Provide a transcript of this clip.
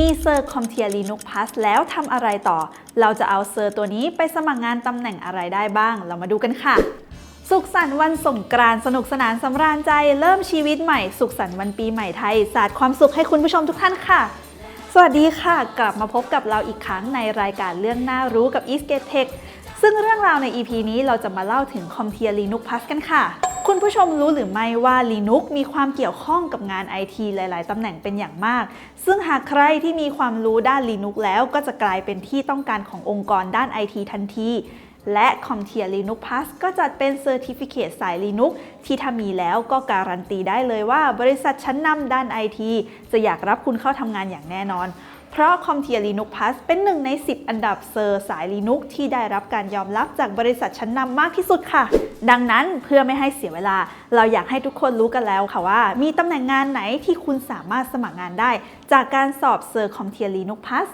มีเซอร์คอมเทียลีนุกพ u สแล้วทำอะไรต่อ เราจะเอาเซอร์ตัวนี้ไปสมัครงานตำแหน่งอะไรได้บ้าง เรามาดูกันค่ะ สุขสันต์วันสงกรานต์สนุกสนานสำราญใจ เริ่มชีวิตใหม่ สุขสันต์วันปีใหม่ไทยศาสตร์ความสุขให้คุณผู้ชมทุกท่านค่ะ สวัสดีค่ะ กลับมาพบกับเราอีกครั้งในรายการเรื่องน่ารู้กับ e s t g a t e Tech ซึ่งเรื่องราวใน EP นี้เราจะมาเล่าถึงคอมเทีย Linux Plus กันค่ะ คุณผู้ชมรู้หรือไม่ว่า Linux มีความเกี่ยวข้องกับงาน IT หลาย ๆ ตำแหน่งเป็นอย่างมาก ซึ่งหากใครที่มีความรู้ด้าน Linux แล้วก็จะกลายเป็นที่ต้องการขององค์กรด้าน IT ทันทีและ c o m t i e r Linux Plus ก็จัดเป็น Certificate สาย Linux ที่ถ้ามีแล้วก็การันตีได้เลยว่าบริษัทชั้นนำด้าน IT จะอยากรับคุณเข้าทำงานอย่างแน่นอน เพราะ c o m t i e r Linux Plus เป็นหนึ่งใน 10 อันดับเซอร์สาย Linux ที่ได้รับการยอมรับจากบริษัทชั้นนำมากที่สุดค่ะ ดังนั้นเพื่อไม่ให้เสียเวลา เราอยากให้ทุกคนรู้กันแล้วค่ะว่า มีตำแหน่งงานไหนที่คุณสามารถสมัครงานได้ จากการสอบเซอร์ c o m t i e r Linux Plus